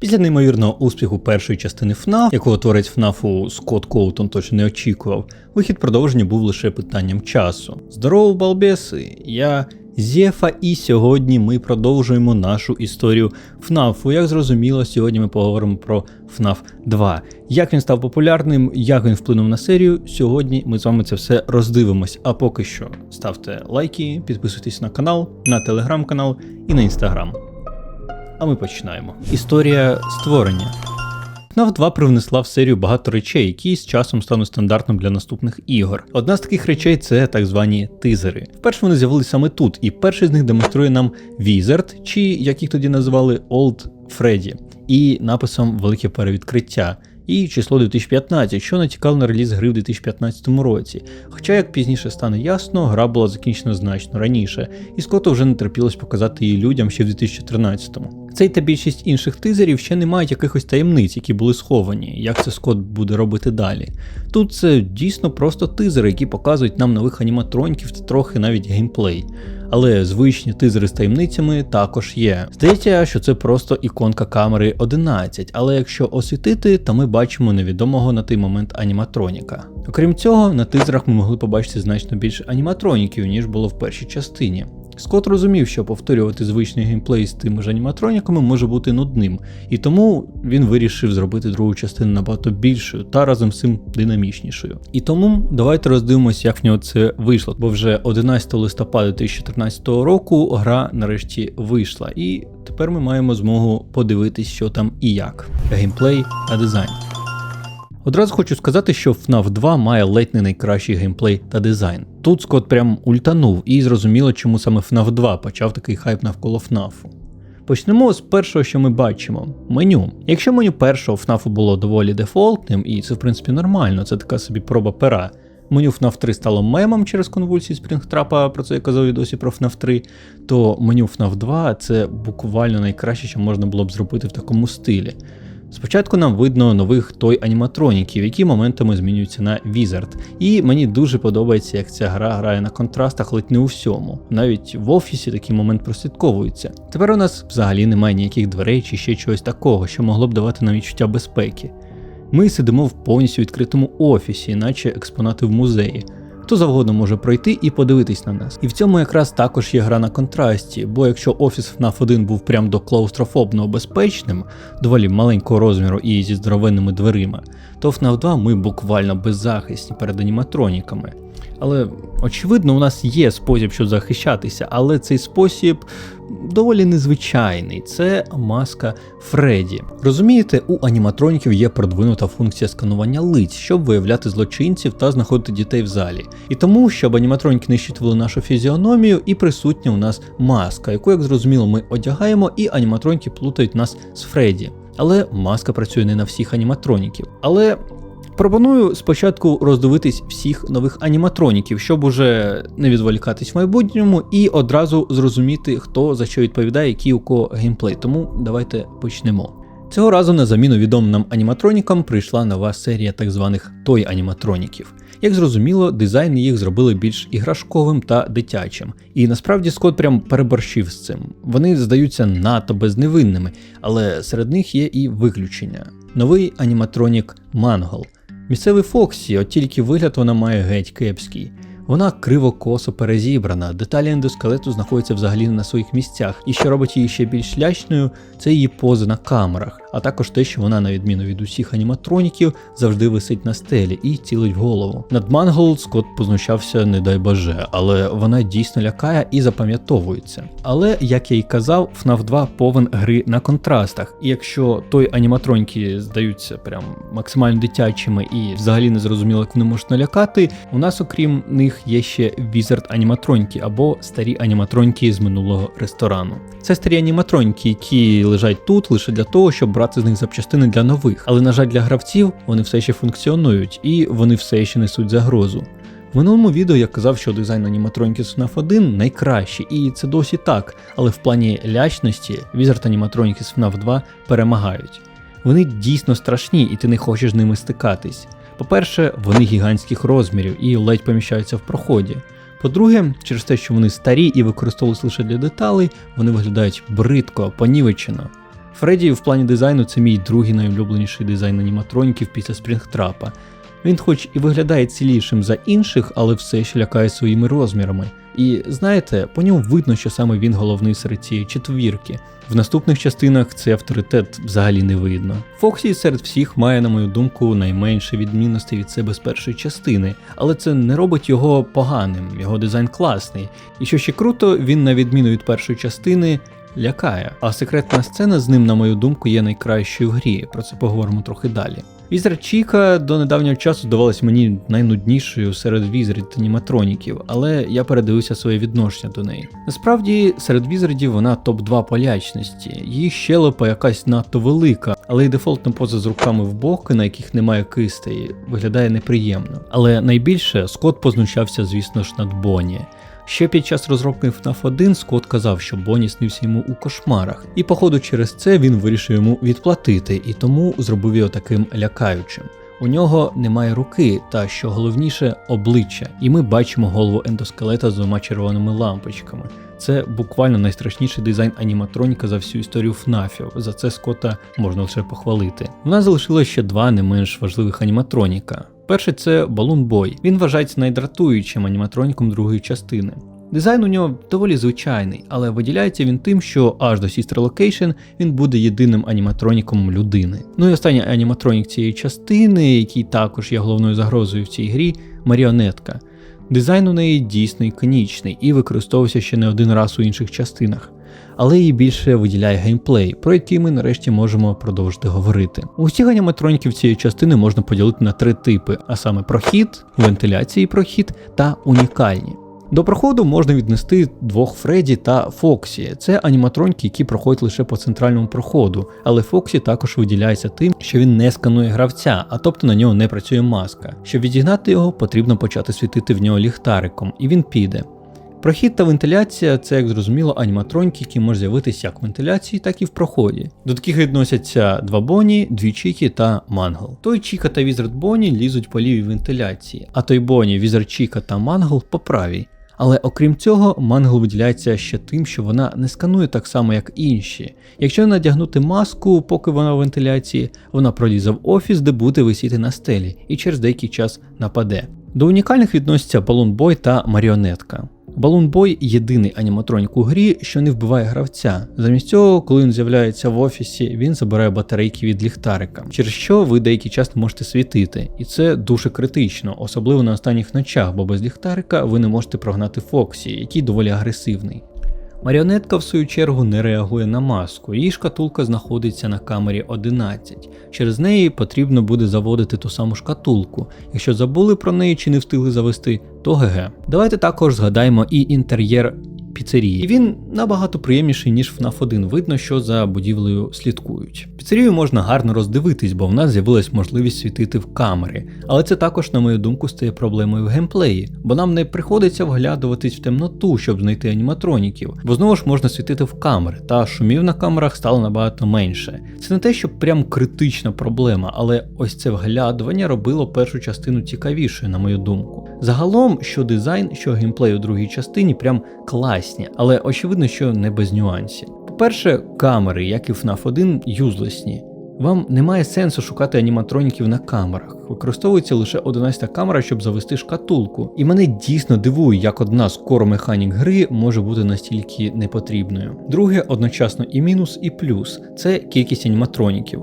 Після неймовірного успіху першої частини FNAF, якого творець ФНАФу Скотт Коутон точно не очікував, вихід продовження був лише питанням часу. Здорово, балбеси! Я Зєфа, і сьогодні ми продовжуємо нашу історію ФНАФу. Як зрозуміло, сьогодні ми поговоримо про FNAF 2. Як він став популярним, як він вплинув на серію. Сьогодні ми з вами це все роздивимось. А поки що ставте лайки, підписуйтесь на канал, на телеграм-канал і на інстаграм. А ми починаємо. Історія створення. FNAF 2 привнесла в серію багато речей, які з часом стануть стандартом для наступних ігор. Одна з таких речей це так звані тизери. Вперше вони з'явилися саме тут, і перший з них демонструє нам Wizard, чи як їх тоді називали Old Freddy, і написом Велике перевідкриття. І число 2015, що натякало на реліз гри в 2015 році. Хоча, як пізніше стане ясно, гра була закінчена значно раніше, і Скотту вже не терпілось показати її людям ще в 2013-му. Цей та більшість інших тизерів ще не мають якихось таємниць, які були сховані, як це Скотт буде робити далі. Тут це дійсно просто тизери, які показують нам нових аніматроньків та трохи навіть геймплей. Але звичні тизери з таємницями також є. Здається, що це просто іконка камери 11, але якщо освітити, то ми бачимо невідомого на той момент аніматроніка. Окрім цього, на тизерах ми могли побачити значно більше аніматроніків, ніж було в першій частині. Скотт розумів, що повторювати звичний геймплей з тими ж аніматроніками може бути нудним, і тому він вирішив зробити другу частину набагато більшою та разом з цим динамічнішою. І тому давайте роздивимося, як в нього це вийшло. Бо вже 11 листопада 2014 року гра нарешті вийшла, і тепер ми маємо змогу подивитись, що там і як. Геймплей та дизайн. Одразу хочу сказати, що FNAF 2 має ледь не найкращий геймплей та дизайн. Тут Скотт прям ультанув і зрозуміло, чому саме FNAF 2 почав такий хайп навколо FNAF. Почнемо з першого, що ми бачимо меню. Якщо меню першого FNAF було доволі дефолтним, і це в принципі нормально, це така собі проба пера. Меню FNAF 3 стало мемом через конвульсії Спрінгтрапа, про це я казав і досі про FNAF 3, то меню FNAF 2 це буквально найкраще, що можна було б зробити в такому стилі. Спочатку нам видно нових той аніматроніків, які моментами змінюються на Wizard. І мені дуже подобається, як ця гра грає на контрастах, ледь не у всьому. Навіть в офісі такий момент прослідковується. Тепер у нас взагалі немає ніяких дверей чи ще чогось такого, що могло б давати нам відчуття безпеки. Ми сидимо в повністю відкритому офісі, наче експонати в музеї. Хто завгодно може пройти і подивитись на нас. І в цьому якраз також є гра на контрасті, бо якщо офіс FNAF 1 був прям до клаустрофобно безпечним, доволі маленького розміру і зі здоровенними дверима, то FNAF 2 ми буквально беззахисні перед аніматроніками. Але очевидно, у нас є спосіб, щоб захищатися, але цей спосіб доволі незвичайний. Це маска Фредді. Розумієте, у аніматроніків є продвинута функція сканування лиць, щоб виявляти злочинців та знаходити дітей в залі. І тому, щоб аніматроніки не щитували нашу фізіономію, і присутня у нас маска, яку, як зрозуміло, ми одягаємо, і аніматроніки плутають нас з Фредді. Але маска працює не на всіх аніматроніків. Але Пропоную спочатку роздивитись всіх нових аніматроніків, щоб уже не відволікатись в майбутньому і одразу зрозуміти, хто за що відповідає, який у кого геймплей. Тому давайте почнемо. Цього разу на заміну відомим нам аніматронікам прийшла нова серія так званих той аніматроніків. Як зрозуміло, дизайн їх зробили більш іграшковим та дитячим. І насправді Скотт прям переборщив з цим. Вони здаються надто безневинними, але серед них є і виключення. Новий аніматронік Мангол. Місцевий Фоксі, от тільки вигляд вона має геть кепський. Вона криво косо перезібрана, деталі ендоскелету знаходяться взагалі не на своїх місцях, і що робить її ще більш лячною, це її поза на камерах, а також те, що вона, на відміну від усіх аніматроніків, завжди висить на стелі і цілить голову. Над Мангол Скотт познущався, не дай боже, але вона дійсно лякає і запам'ятовується. Але, як я й казав, FNAF 2 повен гри на контрастах, і якщо той аніматроньки здаються прям максимально дитячими і взагалі не зрозуміло, як вони можуть налякати, у нас, окрім них, є ще Wizard аніматроньки або старі аніматроньки з минулого ресторану. Це старі аніматроньки, які лежать тут лише для того, щоб брати з них запчастини для нових. Але, на жаль, для гравців вони все ще функціонують і вони все ще несуть загрозу. В минулому відео я казав, що дизайн аніматроньки з FNAF 1 найкращий, і це досі так, але в плані лячності Wizard аніматроніки з FNAF 2 перемагають. Вони дійсно страшні, і ти не хочеш з ними стикатись. По-перше, вони гігантських розмірів і ледь поміщаються в проході. По-друге, через те, що вони старі і використовуються лише для деталей, вони виглядають бридко, понівечено. Фредді в плані дизайну це мій другий найулюбленіший дизайн аніматроніків після Спрінгтрапа. Він хоч і виглядає цілішим за інших, але все ще лякає своїми розмірами. І знаєте, по ньому видно, що саме він головний серед цієї четвірки. В наступних частинах цей авторитет взагалі не видно. Фоксі серед всіх має, на мою думку, найменше відмінностей від себе з першої частини, але це не робить його поганим, його дизайн класний. І що ще круто, він, на відміну від першої частини, лякає. А секретна сцена з ним, на мою думку, є найкращою в грі. Про це поговоримо трохи далі. Візер Чіка до недавнього часу здавалась мені найнуднішою серед візерів аніматроніків, але я передивився своє відношення до неї. Насправді, серед візердів вона топ-2 полячності, її щелепа якась надто велика, але й дефолтна поза з руками в боки, на яких немає кистей, виглядає неприємно. Але найбільше Скотт познущався, звісно ж, над Бонні. Ще під час розробки FNAF 1 Скотт казав, що Бонні снився йому у кошмарах, і, походу, через це він вирішив йому відплатити і тому зробив його таким лякаючим. У нього немає руки, та що головніше, обличчя, і ми бачимо голову ендоскелета з двома червоними лампочками. Це буквально найстрашніший дизайн аніматроніка за всю історію ФНАФів. За це Скотта можна лише похвалити. У нас залишилося ще два не менш важливих аніматроніка. Перший це Balloon Boy. Він вважається найдратуючим аніматроніком другої частини. Дизайн у нього доволі звичайний, але виділяється він тим, що аж до Sister Location він буде єдиним аніматроніком людини. Ну і останній аніматронік цієї частини, який також є головною загрозою в цій грі, маріонетка. Дизайн у неї дійсно іконічний і використовувався ще не один раз у інших частинах. Але її більше виділяє геймплей, про який ми нарешті можемо продовжити говорити. Усіх аніматроніків цієї частини можна поділити на три типи: а саме прохід, вентиляції прохід та унікальні. До проходу можна віднести двох Фредді та Фоксі. Це аніматроньки, які проходять лише по центральному проходу, але Фоксі також виділяється тим, що він не сканує гравця, а тобто на нього не працює маска. Щоб відігнати його, потрібно почати світити в нього ліхтариком, і він піде. Прохід та вентиляція це, як зрозуміло, аніматроньки, які можуть з'явитися як в вентиляції, так і в проході. До таких відносяться два Боні, дві Чікі та Мангл. Той Чіка та Візард Боні лізуть по лівій вентиляції, а той Боні, Візард Чіка та Мангл по правій. Але окрім цього, мангл виділяється ще тим, що вона не сканує так само, як інші. Якщо надягнути маску, поки вона в вентиляції, вона пролізе в офіс, де буде висіти на стелі, і через деякий час нападе. До унікальних відносяться Balloon Boy та Маріонетка. Boy – єдиний аніматронік у грі, що не вбиває гравця. Замість цього, коли він з'являється в офісі, він забирає батарейки від ліхтарика, через що ви деякий час не можете світити. І це дуже критично, особливо на останніх ночах, бо без ліхтарика ви не можете прогнати Фоксі, який доволі агресивний. Маріонетка, в свою чергу, не реагує на маску, її шкатулка знаходиться на камері 11. Через неї потрібно буде заводити ту саму шкатулку. Якщо забули про неї чи не встигли завести, то ГГ. Давайте також згадаємо і інтер'єр піцерії. Він набагато приємніший, ніж FNAF 1. Видно, що за будівлею слідкують. Піцерію можна гарно роздивитись, бо в нас з'явилась можливість світити в камери. Але це також, на мою думку, стає проблемою в геймплеї, бо нам не приходиться вглядуватись в темноту, щоб знайти аніматроніків, бо знову ж можна світити в камери, та шумів на камерах стало набагато менше. Це не те, що прям критична проблема, але ось це вглядування робило першу частину цікавішою, на мою думку. Загалом, що дизайн, що геймплей у другій частині прям класні, але очевидно, що не без нюансів. По-перше, камери, як і FNAF 1, юзлесні. Вам немає сенсу шукати аніматроніків на камерах. Використовується лише 11 камера, щоб завести шкатулку. І мене дійсно дивує, як одна з коро механік гри може бути настільки непотрібною. Друге, одночасно і мінус, і плюс це кількість аніматроніків.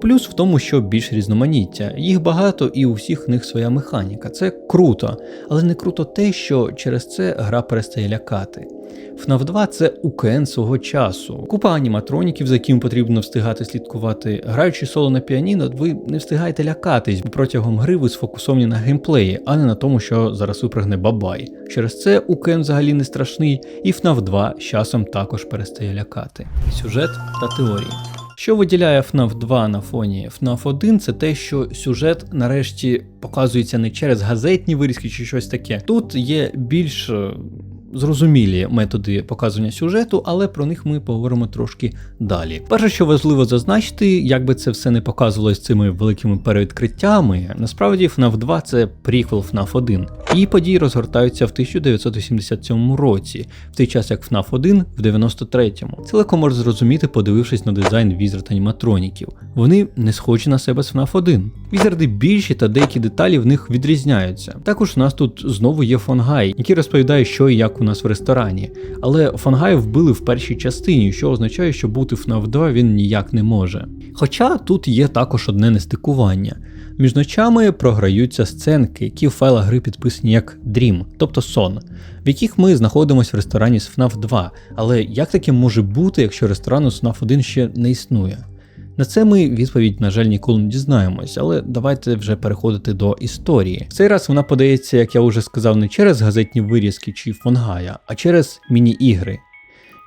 Плюс в тому, що більш різноманіття, їх багато і у всіх них своя механіка. Це круто, але не круто те, що через це гра перестає лякати. FNAF 2 це УКН свого часу. Купа аніматроніків, за яким потрібно встигати слідкувати. Граючи соло на піаніно, ви не встигаєте лякатись, бо протягом гри ви сфокусовані на геймплеї, а не на тому, що зараз випрыгне бабай. Через це УКН взагалі не страшний, і FNAF 2 з часом також перестає лякати. Сюжет та теорії. Що виділяє FNAF 2 на фоні FNAF 1, це те, що сюжет нарешті показується не через газетні вирізки чи щось таке. Тут є більш зрозумілі методи показування сюжету, але про них ми поговоримо трошки далі. Перше, що важливо зазначити, як би це все не показувалось цими великими перевідкриттями, насправді FNAF 2 це приквел FNAF 1. І події розгортаються в 1987 році, в той час як FNAF 1 в 93-му. Це легко можна зрозуміти, подивившись на дизайн візерд аніматроніків. Вони не схожі на себе з FNAF 1. Візерди більші та деякі деталі в них відрізняються. Також у нас тут знову є Фонгай, який розповідає, що і як у нас в ресторані. Але Фонгай вбили в першій частині, що означає, що бути FNAF 2 він ніяк не може. Хоча тут є також одне нестикування. Між ночами програються сценки, які в файлах гри підписані як Dream, тобто сон, в яких ми знаходимося в ресторані з FNAF 2. Але як таке може бути, якщо ресторану з FNAF 1 ще не існує? На це ми відповідь, на жаль, ніколи не дізнаємось, але давайте вже переходити до історії. В цей раз вона подається, як я вже сказав, не через газетні вирізки чи фонгая, а через міні-ігри.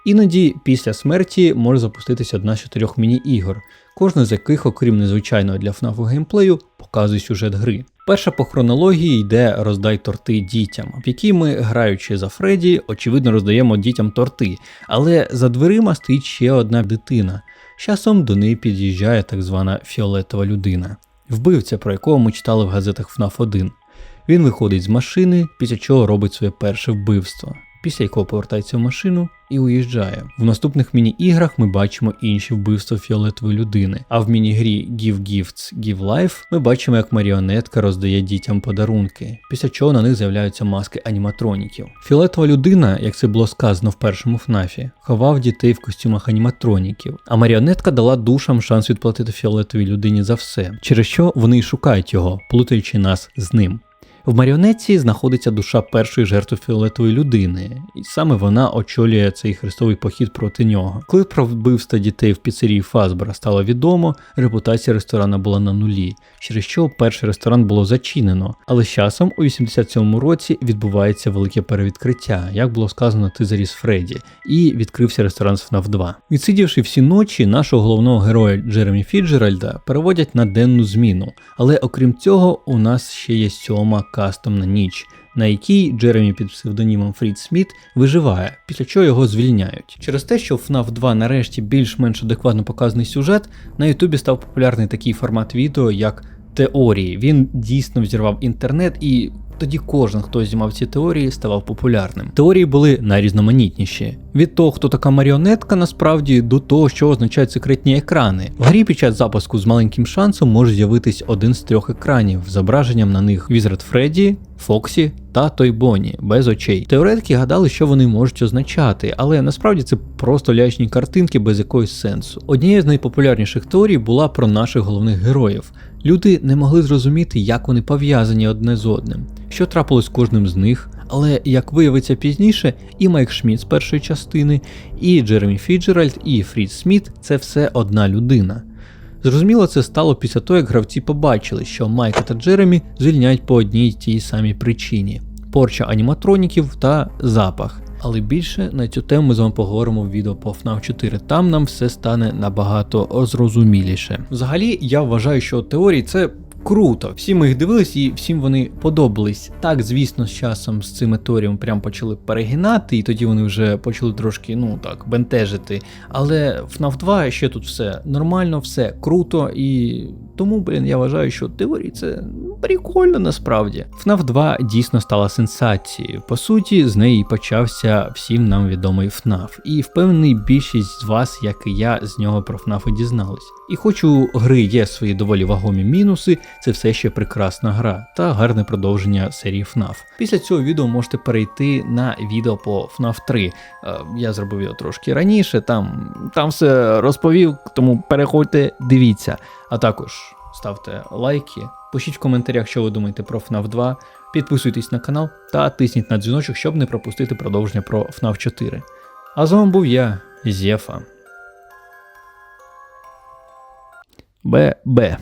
Іноді після смерті може запуститися одна з чотирьох міні-ігор, кожна з яких, окрім незвичайного для FNAF геймплею, показує сюжет гри. Перша по хронології йде роздай торти дітям, в якій ми, граючи за Фредді, очевидно роздаємо дітям торти, але за дверима стоїть ще одна дитина. Часом до неї під'їжджає так звана фіолетова людина, вбивця, про якого ми читали в газетах ФНАФ 1. Він виходить з машини, після чого робить своє перше вбивство, після якого повертається в машину і уїжджає. В наступних міні-іграх ми бачимо інші вбивства фіолетової людини. А в міні-грі Give Gifts, Give Life ми бачимо, як маріонетка роздає дітям подарунки, після чого на них з'являються маски аніматроніків. Фіолетова людина, як це було сказано в першому ФНАФі, ховав дітей в костюмах аніматроніків, а маріонетка дала душам шанс відплатити фіолетовій людині за все, через що вони й шукають його, плутаючи нас з ним. В маріонетці знаходиться душа першої жертви фіолетової людини, і саме вона очолює цей хрестовий похід проти нього. Коли про вбивство дітей в піцерії Фазбера стало відомо, репутація ресторана була на нулі, через що перший ресторан було зачинено. Але з часом у 87-му році відбувається велике перевідкриття, як було сказано на тизері з Фредді, і відкрився ресторан FNAF 2. Відсидівши всі ночі, нашого головного героя Джеремі Фіджеральда переводять на денну зміну. Але окрім цього, у нас ще є сьома кастомна ніч, на якій Джеремі під псевдонімом Фрід Сміт виживає, після чого його звільняють. Через те, що в FNAF 2 нарешті більш-менш адекватно показаний сюжет, на Ютубі став популярний такий формат відео, як теорії. Він дійсно взірвав інтернет і. Тоді кожен, хто знімав ці теорії, ставав популярним. Теорії були найрізноманітніші. Від того, хто така маріонетка, насправді, до того, що означають секретні екрани. В грі під час запуску з маленьким шансом може з'явитись один з трьох екранів з зображенням на них Візред Фредді, Фоксі та Той Бонні без очей. Теоретики гадали, що вони можуть означати, але насправді це просто лячні картинки без якогось сенсу. Однією з найпопулярніших теорій була про наших головних героїв. Люди не могли зрозуміти, як вони пов'язані одне з одним, що трапилось з кожним з них. Але як виявиться пізніше, і Майк Шміт з першої частини, і Джеремі Фіджеральд, і Фрід Сміт це все одна людина. Зрозуміло, це стало після того, як гравці побачили, що Майка та Джеремі звільняють по одній й тій самій причині: порча аніматроніків та запах. Але більше на цю тему ми з вами поговоримо в відео по FNAF 4. Там нам все стане набагато зрозуміліше. Взагалі, я вважаю, що теорії це. Круто, всі ми їх дивились і всім вони подобались. Так, звісно, з часом з цими теоріями прям почали перегинати, і тоді вони вже почали трошки, ну так, бентежити. Але FNAF 2 ще тут все нормально, все круто, і тому, блін, я вважаю, що теорії це прикольно насправді. FNAF 2 дійсно стала сенсацією. По суті, з неї почався всім нам відомий FNAF. І впевнений, більшість з вас, як і я, з нього про FNAF і дізнались. І хоч у гри є свої доволі вагомі мінуси, це все ще прекрасна гра та гарне продовження серії FNAF. Після цього відео можете перейти на відео по FNAF 3. Е, Я зробив його трошки раніше, там, там все розповів, тому переходьте, дивіться. А також ставте лайки, пишіть в коментарях, що ви думаєте про FNAF 2, підписуйтесь на канал та тисніть на дзвіночок, щоб не пропустити продовження про FNAF 4. А з вами був я, Зєфа. Б-Б.